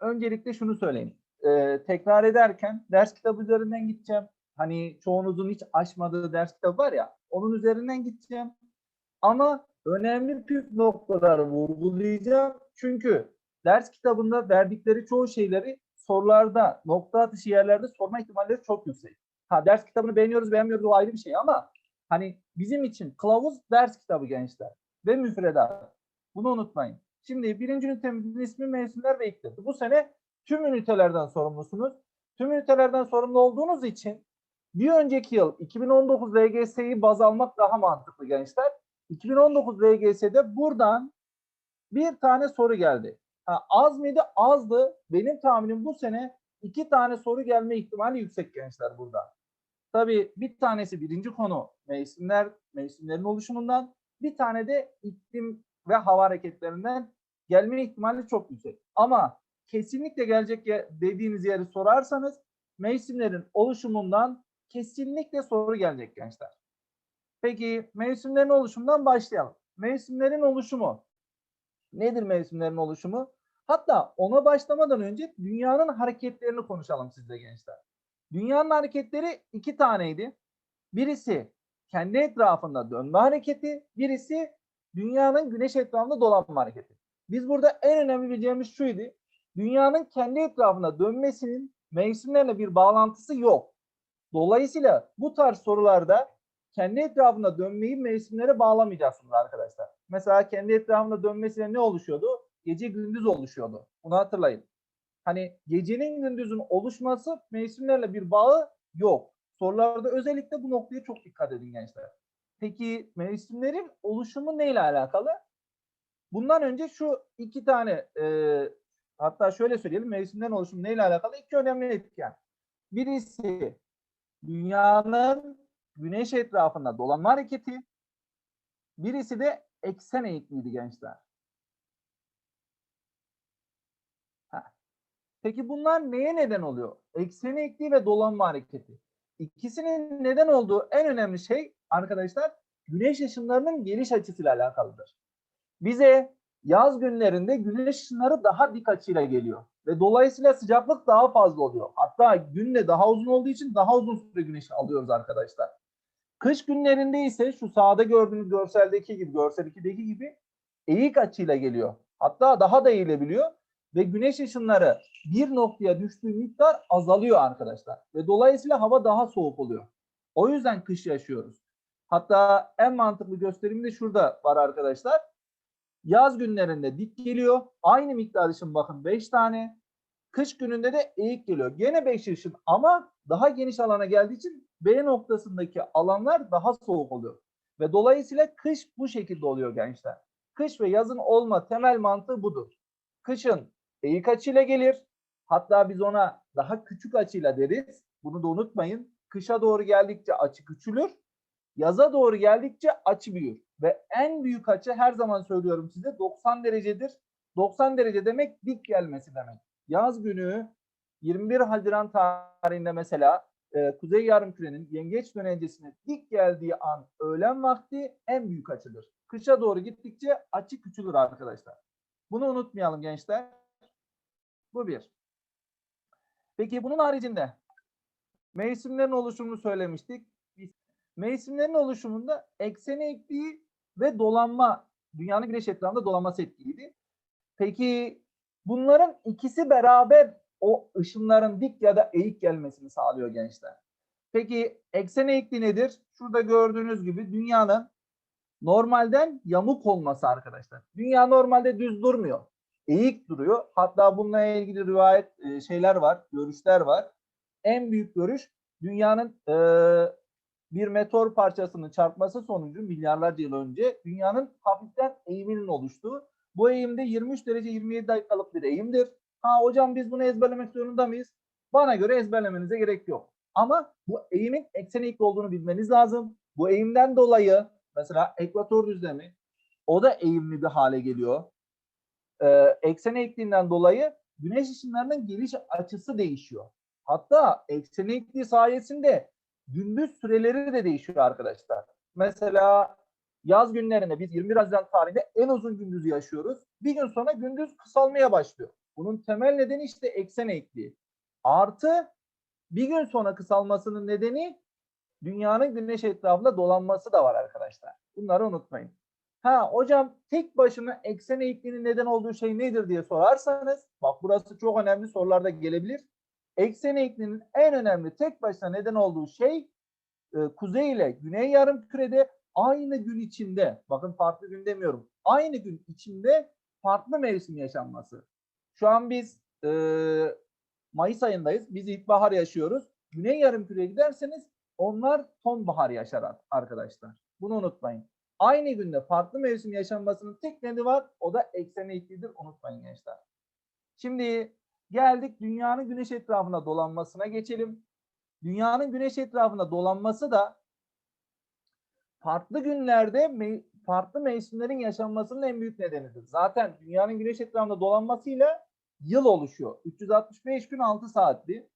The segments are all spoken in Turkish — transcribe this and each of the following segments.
öncelikle şunu söyleyeyim. Ee, tekrar ederken ders kitabı üzerinden gideceğim. Hani çoğunuzun hiç açmadığı ders kitabı var ya, onun üzerinden gideceğim. Ama önemli püf noktaları vurgulayacağım. Çünkü ders kitabında verdikleri çoğu şeyleri sorularda, nokta atışı yerlerde sorma ihtimalleri çok yüksek. Ha ders kitabını beğeniyoruz, beğenmiyoruz o ayrı bir şey ama hani bizim için kılavuz ders kitabı gençler ve müfredat. Bunu unutmayın. Şimdi birinci ünitemizin ismi mevsimler ve iklim. Bu sene tüm ünitelerden sorumlusunuz. Tüm ünitelerden sorumlu olduğunuz için bir önceki yıl 2019 LGS'yi baz almak daha mantıklı gençler. 2019 LGS'de buradan bir tane soru geldi. Ha, az mıydı? Azdı. Benim tahminim bu sene iki tane soru gelme ihtimali yüksek gençler burada. Tabii bir tanesi birinci konu mevsimler, mevsimlerin oluşumundan. Bir tane de iklim ve hava hareketlerinden gelme ihtimali çok yüksek. Ama kesinlikle gelecek dediğiniz yeri sorarsanız mevsimlerin oluşumundan kesinlikle soru gelecek gençler. Peki mevsimlerin oluşumundan başlayalım. Mevsimlerin oluşumu. Nedir mevsimlerin oluşumu? Hatta ona başlamadan önce dünyanın hareketlerini konuşalım sizle gençler. Dünyanın hareketleri iki taneydi. Birisi kendi etrafında dönme hareketi, birisi dünyanın güneş etrafında dolanma hareketi. Biz burada en önemli bileceğimiz şuydu. Dünyanın kendi etrafında dönmesinin mevsimlerle bir bağlantısı yok. Dolayısıyla bu tarz sorularda kendi etrafında dönmeyi mevsimlere bağlamayacaksınız arkadaşlar. Mesela kendi etrafında dönmesine ne oluşuyordu? Gece gündüz oluşuyordu. Bunu hatırlayın. Hani gecenin gündüzün oluşması mevsimlerle bir bağı yok. Sorularda özellikle bu noktaya çok dikkat edin gençler. Peki mevsimlerin oluşumu neyle alakalı? Bundan önce şu iki tane e, hatta şöyle söyleyelim mevsimlerin oluşumu neyle alakalı? İki önemli etken. Birisi dünyanın güneş etrafında dolanma hareketi. Birisi de eksen eğikliğiydi gençler. Peki bunlar neye neden oluyor? Eksen eğikliği ve dolanma hareketi. İkisinin neden olduğu en önemli şey arkadaşlar güneş ışınlarının geliş açısıyla alakalıdır. Bize yaz günlerinde güneş ışınları daha dik açıyla geliyor ve dolayısıyla sıcaklık daha fazla oluyor. Hatta günde daha uzun olduğu için daha uzun süre güneş alıyoruz arkadaşlar. Kış günlerinde ise şu sağda gördüğünüz görseldeki gibi, görsel 2'deki gibi eğik açıyla geliyor. Hatta daha da eğilebiliyor ve güneş ışınları bir noktaya düştüğü miktar azalıyor arkadaşlar. Ve dolayısıyla hava daha soğuk oluyor. O yüzden kış yaşıyoruz. Hatta en mantıklı gösterim de şurada var arkadaşlar. Yaz günlerinde dik geliyor. Aynı miktar ışın bakın 5 tane. Kış gününde de eğik geliyor. Gene 5 ışın ama daha geniş alana geldiği için B noktasındaki alanlar daha soğuk oluyor. Ve dolayısıyla kış bu şekilde oluyor gençler. Kış ve yazın olma temel mantığı budur. Kışın eğik açıyla gelir. Hatta biz ona daha küçük açıyla deriz. Bunu da unutmayın. Kışa doğru geldikçe açı küçülür. Yaza doğru geldikçe açı büyür. Ve en büyük açı her zaman söylüyorum size 90 derecedir. 90 derece demek dik gelmesi demek. Yaz günü 21 Haziran tarihinde mesela e, Kuzey Yarımküre'nin yengeç dönencesine dik geldiği an öğlen vakti en büyük açıdır. Kışa doğru gittikçe açı küçülür arkadaşlar. Bunu unutmayalım gençler. Bu bir. Peki bunun haricinde mevsimlerin oluşumunu söylemiştik. Mevsimlerin oluşumunda eksen eğikliği ve dolanma, dünyanın güneş etrafında dolanması etkiliydi. Peki bunların ikisi beraber o ışınların dik ya da eğik gelmesini sağlıyor gençler. Peki eksen eğikliği nedir? Şurada gördüğünüz gibi dünyanın normalden yamuk olması arkadaşlar. Dünya normalde düz durmuyor. Eğik duruyor. Hatta bununla ilgili rivayet e, şeyler var, görüşler var. En büyük görüş dünyanın e, bir meteor parçasının çarpması sonucu milyarlarca yıl önce dünyanın hafiften eğiminin oluştuğu. Bu eğimde 23 derece 27 dakikalık bir eğimdir. Ha hocam biz bunu ezberlemek zorunda mıyız? Bana göre ezberlemenize gerek yok. Ama bu eğimin eksen eğikli olduğunu bilmeniz lazım. Bu eğimden dolayı mesela ekvator düzlemi o da eğimli bir hale geliyor. Ee, eksen eğikliğinden dolayı güneş ışınlarının geliş açısı değişiyor. Hatta eksen eğikliği sayesinde gündüz süreleri de değişiyor arkadaşlar. Mesela yaz günlerinde biz 21 Haziran tarihinde en uzun gündüzü yaşıyoruz. Bir gün sonra gündüz kısalmaya başlıyor. Bunun temel nedeni işte eksen eğikliği. Artı bir gün sonra kısalmasının nedeni dünyanın güneş etrafında dolanması da var arkadaşlar. Bunları unutmayın. Ha hocam tek başına eksen eğikliğinin neden olduğu şey nedir diye sorarsanız bak burası çok önemli sorularda gelebilir. Eksen eğikliğinin en önemli tek başına neden olduğu şey e, kuzey ile güney yarım kürede aynı gün içinde bakın farklı gün demiyorum. Aynı gün içinde farklı mevsim yaşanması. Şu an biz e, Mayıs ayındayız. Biz ilkbahar yaşıyoruz. Güney yarım küreye giderseniz onlar sonbahar yaşar arkadaşlar. Bunu unutmayın. Aynı günde farklı mevsim yaşanmasının tek nedeni var. O da eksen eğikliğidir. Unutmayın gençler. Şimdi geldik dünyanın güneş etrafında dolanmasına geçelim. Dünyanın güneş etrafında dolanması da farklı günlerde me- farklı mevsimlerin yaşanmasının en büyük nedenidir. Zaten dünyanın güneş etrafında dolanmasıyla yıl oluşuyor. 365 gün 6 saatli.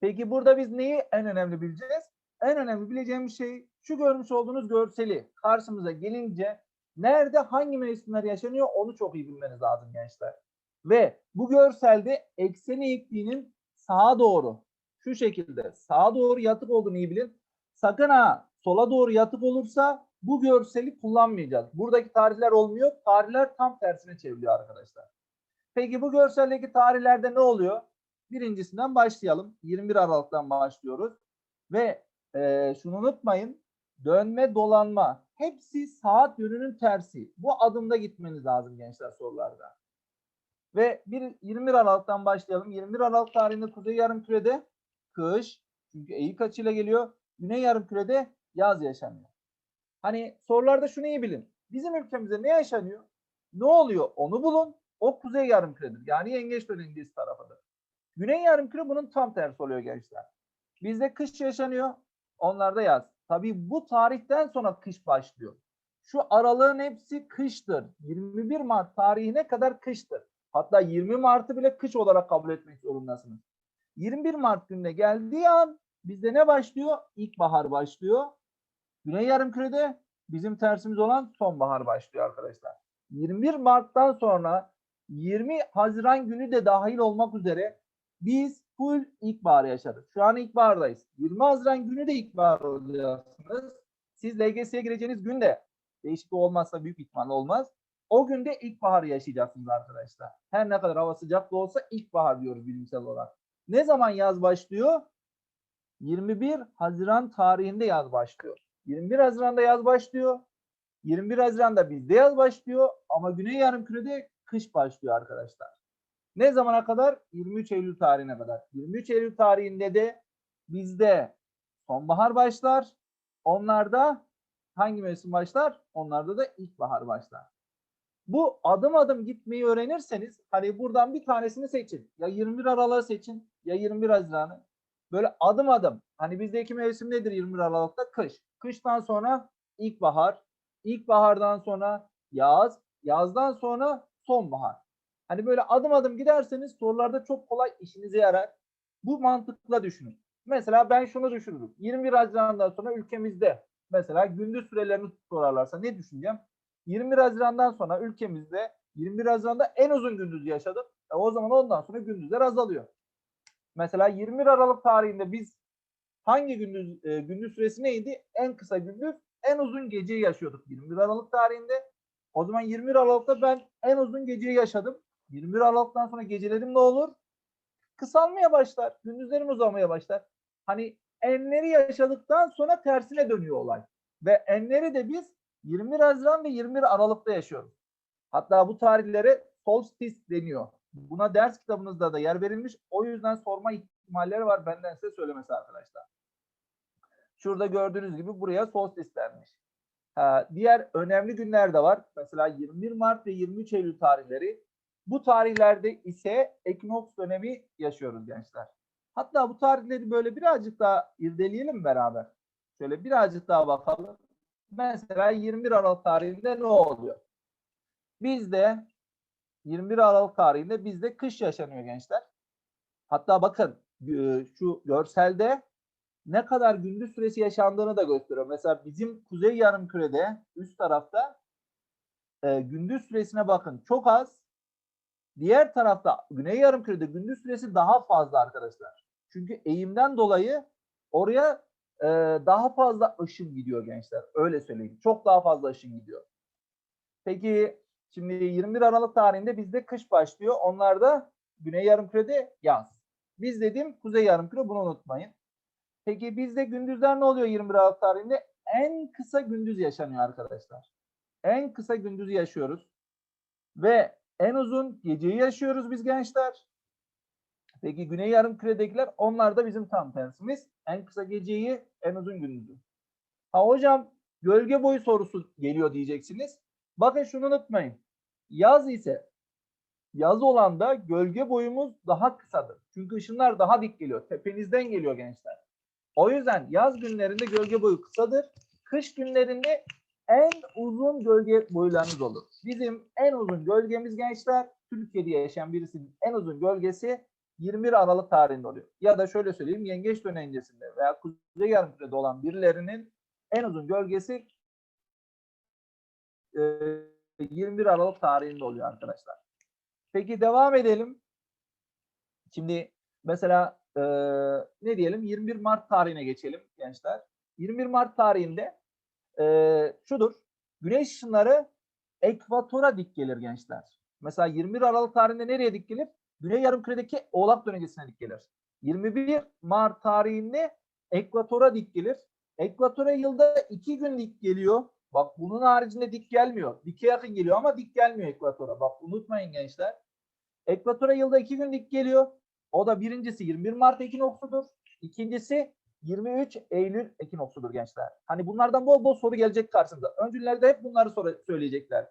Peki burada biz neyi en önemli bileceğiz? En önemli bileceğimiz şey şu görmüş olduğunuz görseli karşımıza gelince nerede hangi mevsimler yaşanıyor onu çok iyi bilmeniz lazım gençler. Ve bu görselde eksen eğikliğinin sağa doğru şu şekilde sağa doğru yatık olduğunu iyi bilin. Sakın ha sola doğru yatık olursa bu görseli kullanmayacağız. Buradaki tarihler olmuyor. Tarihler tam tersine çevriliyor arkadaşlar. Peki bu görseldeki tarihlerde ne oluyor? Birincisinden başlayalım. 21 Aralık'tan başlıyoruz. Ve e, şunu unutmayın. Dönme, dolanma hepsi saat yönünün tersi. Bu adımda gitmeniz lazım gençler sorularda. Ve bir 21 Aralık'tan başlayalım. 21 Aralık tarihinde Kuzey Yarımküre'de kış çünkü eğik açıyla geliyor. Güney Yarımküre'de yaz yaşanıyor. Hani sorularda şunu iyi bilin. Bizim ülkemizde ne yaşanıyor? Ne oluyor? Onu bulun. O Kuzey Yarımküre'dir. Yani yengeç dönemimiz tarafıdır. Güney Yarımküre bunun tam tersi oluyor gençler. Bizde kış yaşanıyor. Onlarda yaz. Tabii bu tarihten sonra kış başlıyor. Şu aralığın hepsi kıştır. 21 Mart tarihine kadar kıştır. Hatta 20 Mart'ı bile kış olarak kabul etmek zorundasınız. 21 Mart gününe geldiği an bizde ne başlıyor? İlkbahar başlıyor. Güney Yarımküre'de bizim tersimiz olan sonbahar başlıyor arkadaşlar. 21 Mart'tan sonra 20 Haziran günü de dahil olmak üzere biz full ilkbahar yaşadık. Şu an ilkbahardayız. 20 Haziran günü de ilkbahar olacaksınız. Siz LGS'ye gireceğiniz gün de değişiklik olmazsa büyük ihtimalle olmaz. O günde ilkbaharı yaşayacaksınız arkadaşlar. Her ne kadar hava sıcak da olsa ilkbahar diyoruz bilimsel olarak. Ne zaman yaz başlıyor? 21 Haziran tarihinde yaz başlıyor. 21 Haziran'da yaz başlıyor. 21 Haziran'da bizde yaz başlıyor ama Güney Yarımküre'de kış başlıyor arkadaşlar. Ne zamana kadar? 23 Eylül tarihine kadar. 23 Eylül tarihinde de bizde sonbahar başlar. Onlarda hangi mevsim başlar? Onlarda da ilkbahar başlar. Bu adım adım gitmeyi öğrenirseniz hani buradan bir tanesini seçin. Ya 21 Aralık'ı seçin ya 21 Haziran'ı. Böyle adım adım. Hani bizdeki mevsim nedir 21 Aralık'ta? Kış. Kıştan sonra ilkbahar. İlkbahardan sonra yaz. Yazdan sonra sonbahar. Hani böyle adım adım giderseniz sorularda çok kolay işinize yarar. Bu mantıkla düşünün. Mesela ben şunu düşünürüm. 21 Haziran'dan sonra ülkemizde mesela gündüz sürelerini sorarlarsa ne düşüneceğim? 21 Haziran'dan sonra ülkemizde 21 Haziran'da en uzun gündüz yaşadık. E o zaman ondan sonra gündüzler azalıyor. Mesela 21 Aralık tarihinde biz hangi gündüz e, gündüz süresi neydi? En kısa gündüz, en uzun geceyi yaşıyorduk 21 Aralık tarihinde. O zaman 21 Aralık'ta ben en uzun geceyi yaşadım. 21 Aralık'tan sonra gecelerim ne olur? Kısalmaya başlar. Gündüzlerim uzamaya başlar. Hani enleri yaşadıktan sonra tersine dönüyor olay. Ve enleri de biz 21 Haziran ve 21 Aralık'ta yaşıyoruz. Hatta bu tarihlere solstice deniyor. Buna ders kitabınızda da yer verilmiş. O yüzden sorma ihtimalleri var benden size söylemesi arkadaşlar. Şurada gördüğünüz gibi buraya solstice denmiş. Ha, diğer önemli günler de var. Mesela 21 Mart ve 23 Eylül tarihleri. Bu tarihlerde ise ekinoks dönemi yaşıyoruz gençler. Hatta bu tarihleri böyle birazcık daha irdeleyelim beraber. Şöyle birazcık daha bakalım. Mesela 21 Aralık tarihinde ne oluyor? Bizde 21 Aralık tarihinde bizde kış yaşanıyor gençler. Hatta bakın e, şu görselde ne kadar gündüz süresi yaşandığını da gösteriyor. Mesela bizim kuzey yarımkürede üst tarafta e, gündüz süresine bakın çok az Diğer tarafta Güney Yarımküre'de gündüz süresi daha fazla arkadaşlar. Çünkü eğimden dolayı oraya e, daha fazla ışın gidiyor gençler. Öyle söyleyeyim. Çok daha fazla ışın gidiyor. Peki şimdi 21 Aralık tarihinde bizde kış başlıyor. Onlarda Güney Yarımküre'de yaz. Biz dedim Kuzey Yarımküre bunu unutmayın. Peki bizde gündüzler ne oluyor 21 Aralık tarihinde? En kısa gündüz yaşanıyor arkadaşlar. En kısa gündüzü yaşıyoruz. Ve en uzun geceyi yaşıyoruz biz gençler. Peki Güney Yarımküre'dekiler onlar da bizim tam tersimiz. En kısa geceyi, en uzun gündüzü. Ha hocam gölge boyu sorusu geliyor diyeceksiniz. Bakın şunu unutmayın. Yaz ise yaz olan da gölge boyumuz daha kısadır. Çünkü ışınlar daha dik geliyor. Tepenizden geliyor gençler. O yüzden yaz günlerinde gölge boyu kısadır. Kış günlerinde en uzun gölge boylarınız olur. Bizim en uzun gölgemiz gençler Türkiye'de yaşayan birisinin en uzun gölgesi 21 Aralık tarihinde oluyor. Ya da şöyle söyleyeyim yengeç dönencesinde veya kuzey yarımkürede olan birilerinin en uzun gölgesi e, 21 Aralık tarihinde oluyor arkadaşlar. Peki devam edelim. Şimdi mesela e, ne diyelim 21 Mart tarihine geçelim gençler. 21 Mart tarihinde e, şudur. Güneş ışınları ekvatora dik gelir gençler. Mesela 21 Aralık tarihinde nereye dik gelir? Güney Yarımküre'deki Oğlak dönencesine dik gelir. 21 Mart tarihinde ekvatora dik gelir. Ekvatora yılda iki gün dik geliyor. Bak bunun haricinde dik gelmiyor. Dike yakın geliyor ama dik gelmiyor ekvatora. Bak unutmayın gençler. Ekvatora yılda iki gün dik geliyor. O da birincisi 21 Mart ekinoksudur. İkincisi 23 Eylül ekinoksudur gençler. Hani bunlardan bol bol soru gelecek karşınıza. Öncülerde hep bunları soru söyleyecekler.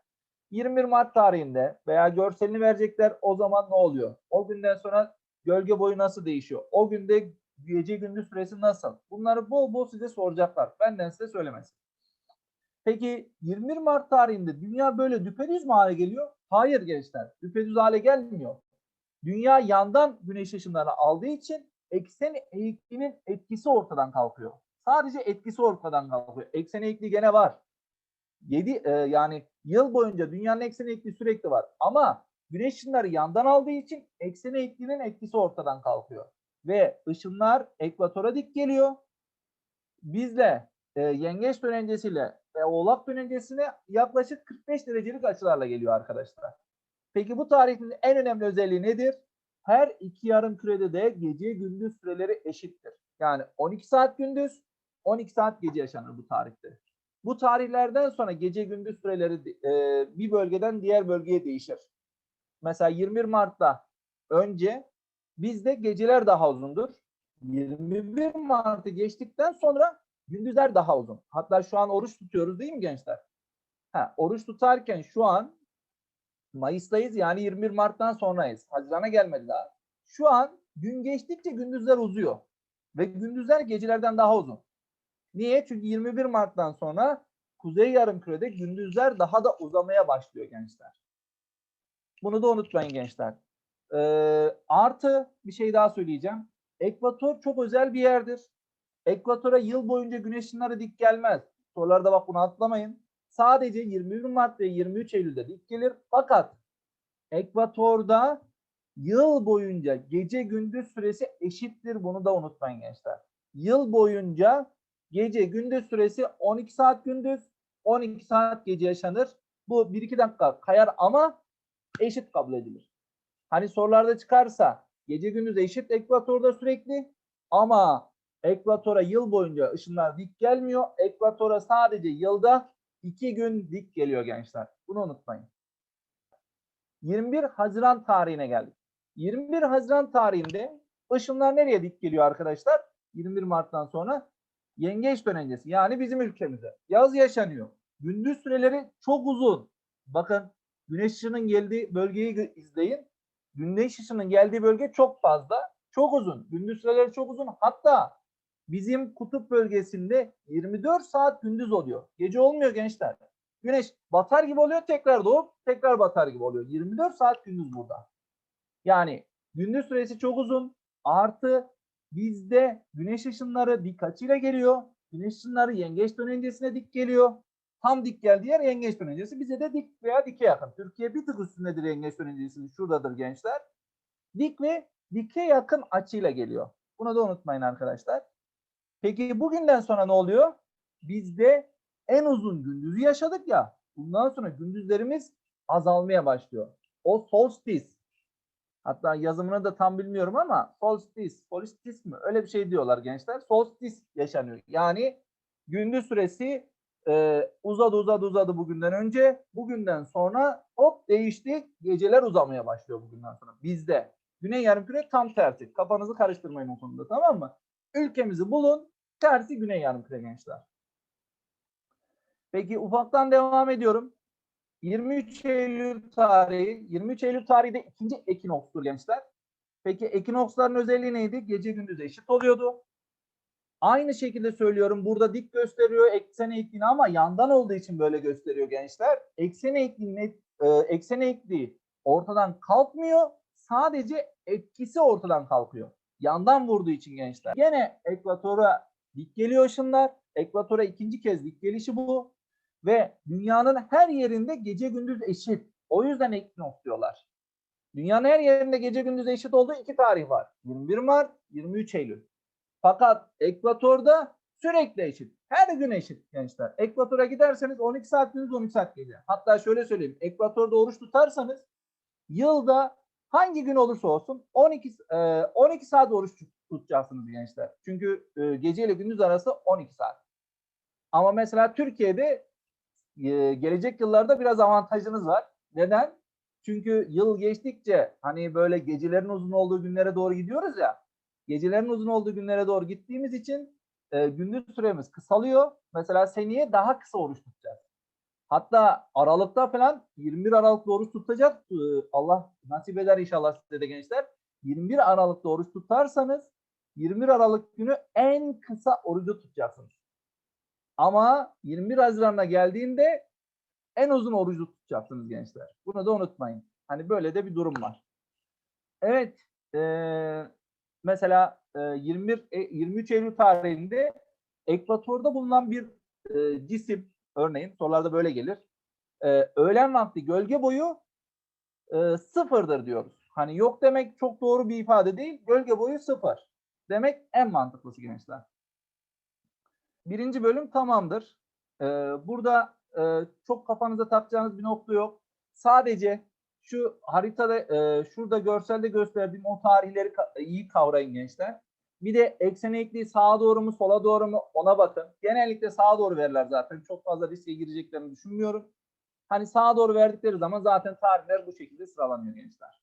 21 Mart tarihinde veya görselini verecekler o zaman ne oluyor? O günden sonra gölge boyu nasıl değişiyor? O günde gece gündüz süresi nasıl? Bunları bol bol size soracaklar. Benden size söylemesi. Peki 21 Mart tarihinde dünya böyle düpedüz mü hale geliyor? Hayır gençler. Düpedüz hale gelmiyor. Dünya yandan güneş ışınlarını aldığı için eksen eğikliğinin etkisi ortadan kalkıyor. Sadece etkisi ortadan kalkıyor. Eksen eğikliği gene var. 7 e, yani yıl boyunca dünyanın eksen eğikliği sürekli var. Ama güneş ışınları yandan aldığı için eksen eğikliğinin etkisi ortadan kalkıyor. Ve ışınlar ekvatora dik geliyor. Bizle e, yengeç dönencesiyle ve oğlak dönencesine yaklaşık 45 derecelik açılarla geliyor arkadaşlar. Peki bu tarihin en önemli özelliği nedir? Her iki yarım kürede de gece gündüz süreleri eşittir. Yani 12 saat gündüz, 12 saat gece yaşanır bu tarihte. Bu tarihlerden sonra gece gündüz süreleri e, bir bölgeden diğer bölgeye değişir. Mesela 21 Mart'ta önce bizde geceler daha uzundur. 21 Mart'ı geçtikten sonra gündüzler daha uzun. Hatta şu an oruç tutuyoruz değil mi gençler? Ha, oruç tutarken şu an Mayıs'tayız yani 21 Mart'tan sonrayız. Haziran'a gelmedi daha. Şu an gün geçtikçe gündüzler uzuyor. Ve gündüzler gecelerden daha uzun. Niye? Çünkü 21 Mart'tan sonra Kuzey Yarımküre'de gündüzler daha da uzamaya başlıyor gençler. Bunu da unutmayın gençler. Ee, artı bir şey daha söyleyeceğim. Ekvator çok özel bir yerdir. Ekvatora yıl boyunca güneş ışınları dik gelmez. Sorularda bak bunu atlamayın. Sadece 21 Mart ve 23 Eylül'de dik gelir. Fakat ekvatorda yıl boyunca gece gündüz süresi eşittir. Bunu da unutmayın gençler. Yıl boyunca gece gündüz süresi 12 saat gündüz, 12 saat gece yaşanır. Bu 1-2 dakika kayar ama eşit kabul edilir. Hani sorularda çıkarsa gece gündüz eşit ekvatorda sürekli ama ekvatora yıl boyunca ışınlar dik gelmiyor. Ekvatora sadece yılda 2 gün dik geliyor gençler. Bunu unutmayın. 21 Haziran tarihine geldik. 21 Haziran tarihinde ışınlar nereye dik geliyor arkadaşlar? 21 Mart'tan sonra yengeç dönencesi yani bizim ülkemize. Yaz yaşanıyor. Gündüz süreleri çok uzun. Bakın güneş ışının geldiği bölgeyi izleyin. Güneş ışının geldiği bölge çok fazla. Çok uzun. Gündüz süreleri çok uzun. Hatta bizim kutup bölgesinde 24 saat gündüz oluyor. Gece olmuyor gençler. Güneş batar gibi oluyor tekrar doğup tekrar batar gibi oluyor. 24 saat gündüz burada. Yani gündüz süresi çok uzun. Artı bizde güneş ışınları dik açıyla geliyor. Güneş ışınları yengeç dönencesine dik geliyor. Tam dik geldiği yer yengeç dönencesi. Bize de dik veya dike yakın. Türkiye bir tık üstündedir yengeç dönencesi. Şuradadır gençler. Dik ve dike yakın açıyla geliyor. Bunu da unutmayın arkadaşlar. Peki bugünden sonra ne oluyor? Bizde en uzun gündüzü yaşadık ya. Bundan sonra gündüzlerimiz azalmaya başlıyor. O solstice. Hatta yazımını da tam bilmiyorum ama solstice, solstice mi? Öyle bir şey diyorlar gençler. Solstice yaşanıyor. Yani gündüz süresi e, uzadı uzadı uzadı bugünden önce. Bugünden sonra hop değişti. Geceler uzamaya başlıyor bugünden sonra. Bizde. Güney yarımküre tam tersi. Kafanızı karıştırmayın o konuda tamam mı? Ülkemizi bulun. Tersi güney yarımküre gençler. Peki ufaktan devam ediyorum. 23 Eylül tarihi, 23 Eylül tarihi de ikinci ekinokstur gençler. Peki ekinoksların özelliği neydi? Gece gündüz eşit oluyordu. Aynı şekilde söylüyorum. Burada dik gösteriyor eksen eğikliğini ama yandan olduğu için böyle gösteriyor gençler. Eksen eğikliği, e, eksen eğikliği ortadan kalkmıyor. Sadece etkisi ortadan kalkıyor. Yandan vurduğu için gençler. Gene ekvatora dik geliyor ışınlar. Ekvatora ikinci kez dik gelişi bu. Ve dünyanın her yerinde gece gündüz eşit. O yüzden ekinoks diyorlar. Dünyanın her yerinde gece gündüz eşit olduğu iki tarih var. 21 Mart, 23 Eylül. Fakat ekvatorda sürekli eşit. Her gün eşit gençler. Ekvatora giderseniz 12 saat gündüz 12 saat gece. Hatta şöyle söyleyeyim. Ekvatorda oruç tutarsanız yılda hangi gün olursa olsun 12 e, 12 saat oruç tut- tutacaksınız gençler. Çünkü e, gece ile gündüz arası 12 saat. Ama mesela Türkiye'de e, gelecek yıllarda biraz avantajınız var. Neden? Çünkü yıl geçtikçe hani böyle gecelerin uzun olduğu günlere doğru gidiyoruz ya. Gecelerin uzun olduğu günlere doğru gittiğimiz için e, gündüz süremiz kısalıyor. Mesela seneye daha kısa oruç tutacağız. Hatta Aralık'ta falan 21 Aralık'ta oruç tutacak. e, Allah nasip eder inşallah size de gençler. 21 Aralık'ta oruç tutarsanız 21 Aralık günü en kısa orucu tutacaksınız. Ama 21 Haziran'da geldiğinde en uzun orucu tutacaksınız gençler. Bunu da unutmayın. Hani böyle de bir durum var. Evet. eee, mesela e, 21 e, 23 Eylül tarihinde ekvatorda bulunan bir e, cisim örneğin sorularda böyle gelir. E, öğlen vakti gölge boyu e, sıfırdır diyoruz. Hani yok demek çok doğru bir ifade değil. Gölge boyu sıfır. Demek en mantıklısı gençler. Birinci bölüm tamamdır. Ee, burada e, çok kafanıza takacağınız bir nokta yok. Sadece şu haritada, e, şurada görselde gösterdiğim o tarihleri ka- iyi kavrayın gençler. Bir de eksen eğikliği sağa doğru mu sola doğru mu ona bakın. Genellikle sağa doğru verirler zaten. Çok fazla riske gireceklerini düşünmüyorum. Hani sağa doğru verdikleri zaman zaten tarihler bu şekilde sıralanıyor gençler.